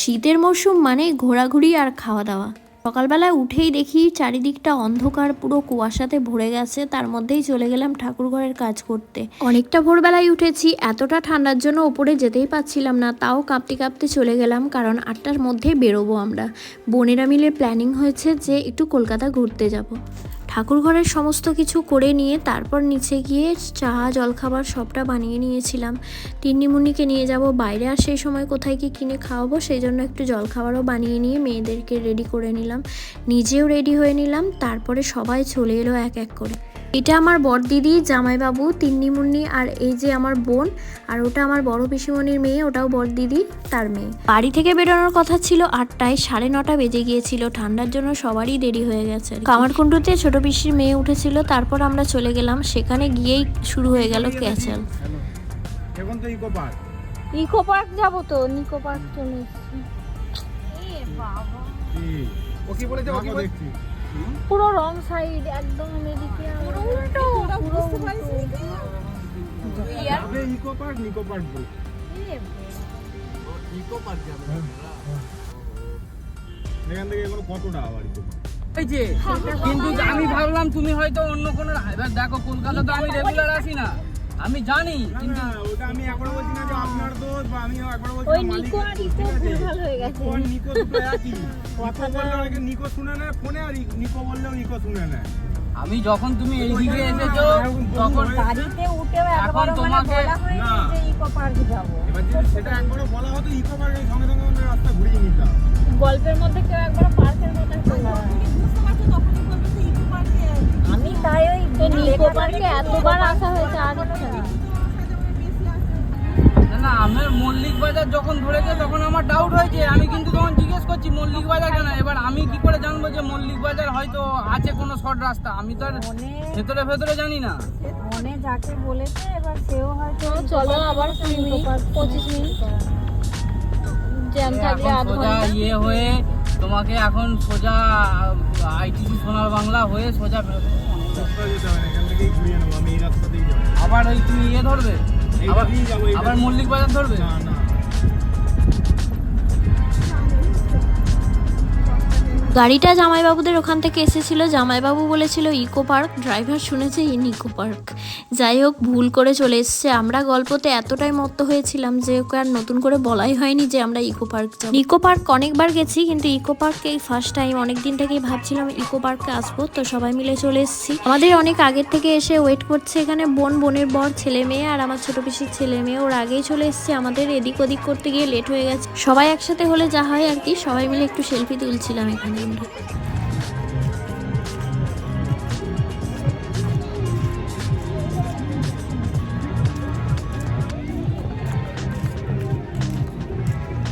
শীতের মরশুম মানে ঘোরাঘুরি আর খাওয়া দাওয়া সকালবেলায় উঠেই দেখি চারিদিকটা অন্ধকার, পুরো কুয়াশাতে ভরে গেছে, তার মধ্যেই চলে গেলাম ঠাকুর ঘরের কাজ করতে। অনেকটা ভোরবেলায় উঠেছি, এতটা ঠান্ডার জন্য ওপরে যেতেই পাচ্ছিলাম না, তাও কাঁপতে কাঁপতে চলে গেলাম, কারণ আটটার মধ্যে বেরোবো আমরা। বোনেরা মিলে প্ল্যানিং হয়েছে যে একটু কলকাতা ঘুরতে যাব। ঠাকুর ঘরের সমস্ত কিছু করে নিয়ে তারপর নিচে গিয়ে চা, জলখাবার সবটা বানিয়ে নিয়েছিলাম। টিন্নিমুন্নিকে নিয়ে যাব, বাইরে আর সেই সময় কোথায় কি কিনে খাওয়াবো সেই জন্য একটু জলখাবারও বানিয়ে নিয়ে মেয়েদেরকে রেডি করে নিলাম। নিজেও রেডি হয়ে নিলাম, তারপরে সবাই চলে এলো এক এক করে। এটা আমার বড় দিদি জামাইবাবু তিন্নিমুন্নি আর এই যে আমার বোন আর ওটা আমার বড় পিসিমণির মেয়ে ওটাও বড় দিদি তার মেয়ে। বাড়ি থেকে বেরোনোর কথা ছিল আটটায় সাড়ে নটা বেজে গিয়েছিল ঠান্ডার জন্য সবারই দেরি হয়ে গেছে কামারকুণ্ডুতে ছোট পিসির মেয়ে উঠেছিল তারপর আমরা চলে গেলাম সেখানে গিয়েই শুরু হয়ে গেল ক্যাচাল। এখন তো ইকো পার্ক ইকো পার্ক যাব তো নিকো পার্ক চলে এসেছি। ও কি বলেছে? ও কি দেখছি। পুরো রং সাইড একদম এদিকে পুরো উল্টো পুরো উল্টো। ইকো পার্ক নিকো পার্ক বল। ইকো পার্ক যাবে এখান থেকে এখন কতটা আবার ইকো এই যে কিন্তু আমি ভাবলাম তুমি হয়তো অন্য কোনো দেখো কলকাতা তো আমি রেগুলার আসি না। আমি জানি কিন্তু না ওটা আমি একবার বলছি না যে আপনার দোষ বা আমি একবার বলছি ওই নিকো আর ইকো ভুলভাল হয়ে গেছে। নিকো নিকো দুটো একই। কথা বললে অনেকে নিকো শুনে নেয় ফোনে আর নিকো বললেও নিকো শুনে নেয়। আমি যখন তুমি এইদিকে এসেছ তখন গাড়িতে উঠেও এখন একবার মানে তোমাকে- বলা হয়নি না। যে ইকো পার্ক যাব। এবার যদি সেটা একবারও বলা হতো ইকো পার্কের সঙ্গে সঙ্গে রাস্তা ঘুরিয়ে নিতাম। গল্পের মধ্যে কেউ একবার পার্কের আমার মল্লিক বাজার যখন ধরেছে তখন আমার ডাউট হয়েছে আমি কিন্তু তখন জিজ্ঞেস করছি মল্লিক বাজার কেন? এবার আমি কি করে জানব যে মল্লিক বাজার হয়তো আছে কোনো শর্ট রাস্তা? আমি তো আর ভেতরে ভেতরে জানি না। মনে যাকে বলেছে এবার সেও হয়তো চলো আবার কুড়ি মিনিট। পঁচিশ মিনিট। জ্যাম থাকলে আধ সোজা ঘণ্টা। ইয়ে হয়ে তোমাকে এখন সোজা আইটিসি সোনার বাংলা হয়ে সোজা আবার ওই তুমি ইয়ে ধরবে? আবার। মল্লিক বাজার ধরবে না না গাড়িটা জামাইবাবুদের ওখান থেকে এসেছিল। জামাইবাবু বলেছিল, ইকো পার্ক, ড্রাইভার শুনেছে ইন ইকো পার্ক। যাই হোক, ভুল করে চলে এসছে। আমরা গল্পতে এতটাই মত্ত হয়েছিলাম যে ওকে আর নতুন করে বলাই হয়নি যে আমরা ইকো পার্ক যাব। ইকো পার্ক অনেকবার গেছি, কিন্তু ইকো পার্কে এই ফার্স্ট টাইম অনেক দিন থেকেই ভাবছিলাম ইকো পার্কে আসব, তো সবাই মিলে চলে এসেছি। আমাদের অনেক আগের থেকে এসে ওয়েট করছে এখানে বোন, বোনের বর, ছেলে মেয়ে আর আমার ছোট পিসির ছেলে মেয়ে। ওর আগেই চলে এসেছে, আমাদের এদিক ওদিক করতে গিয়ে লেট হয়ে গেছে। সবাই একসাথে হলে যা হয় আর কি, সবাই মিলে একটু সেলফি তুলছিলাম এখানে। আমরা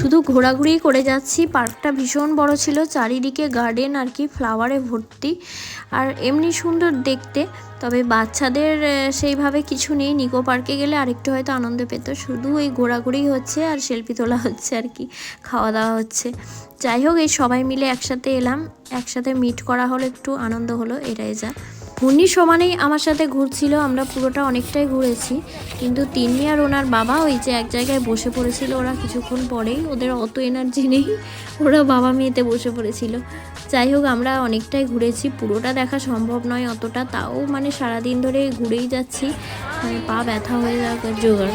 শুধু ঘোরাঘুরি করে যাচ্ছি, পার্কটা ভীষণ বড় ছিল, চারিদিকে গার্ডেন আর কি ফ্লাওয়ারে ভর্তি। আর এমনি সুন্দর দেখতে, তবে বাচ্চাদের সেইভাবে কিছু নেই। নিকো পার্কে গেলে আরেকটু হয়তো আনন্দ পেত। শুধু এই ঘোরাঘুরি হচ্ছে আর সেলফি তোলা হচ্ছে আর কি খাওয়া দাওয়া হচ্ছে। যাই হোক, এই সবাই মিলে একসাথে এলাম। একসাথে মিট করা হলো, একটু আনন্দ হলো এটাই যা। ঘূর্ণি সমানেই আমার সাথে ঘুরছিল, আমরা পুরোটা অনেকটাই ঘুরেছি। কিন্তু তিন্নি আর ওনার বাবা ওই যে এক জায়গায় বসে পড়েছিল, ওরা কিছুক্ষণ পরেই, ওদের অত এনার্জি নেই, ওরা বাবা মেয়েতে বসে পড়েছিল। যাই হোক, আমরা অনেকটাই ঘুরেছি, পুরোটা দেখা সম্ভব নয় অতটা, তাও মানে সারাদিন ধরে ঘুরেই যাচ্ছি মানে পা ব্যথা হয়ে যাওয়ার জোগাড়।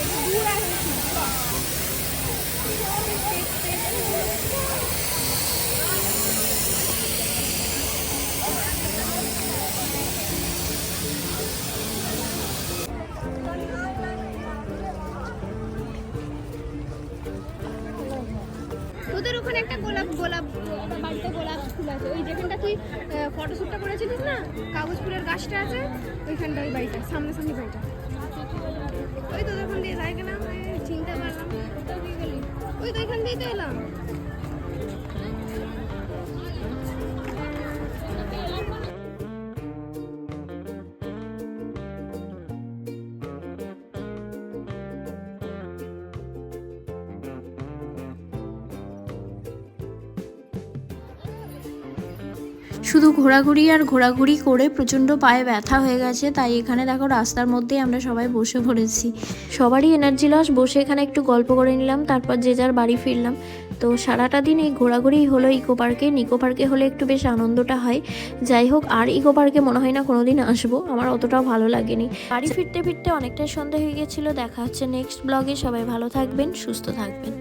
Ele dura, ele dura. তোদের ওখানে একটা গোলাপ গোলাপ বাড়িতে গোলাপ ফুল আছে। ওই যেখানটা তুই ফটোশ্যুটটা করেছিলিস না? কাগজ ফুলের গাছটা আছে? ওইখানটা, ওই বাড়িটা, সামনাসামনি বাড়িটা। ওই তোদের ওখান দিয়ে যাই কেনা চিনতে পারলাম। ওই তো ওইখান দিয়ে তো এলাম। শুধু ঘোরাঘুরি আর ঘোরাঘুরি করে প্রচণ্ড পায়ে ব্যথা হয়ে গেছে, তাই এখানে দেখো রাস্তার মধ্যেই আমরা সবাই বসে পড়েছি। সবারই এনার্জি লস বসে এখানে একটু গল্প করে নিলাম, তারপর যে যার বাড়ি ফিরলাম। তো সারাটা দিন এই ঘোরাঘুরি হলো ইকো পার্কে নিকো পার্কে হলে একটু বেশ আনন্দটা হয়। যাই হোক, আর ইকো পার্কে মনে হয় না কোনোদিন আসব, আমার অতটাও ভালো লাগেনি। বাড়ি ফিরতে ফিরতে অনেকটাই সন্দেহ হয়ে গেছিল, দেখা হচ্ছে নেক্সট ব্লগে সবাই ভালো থাকবেন, সুস্থ থাকবেন।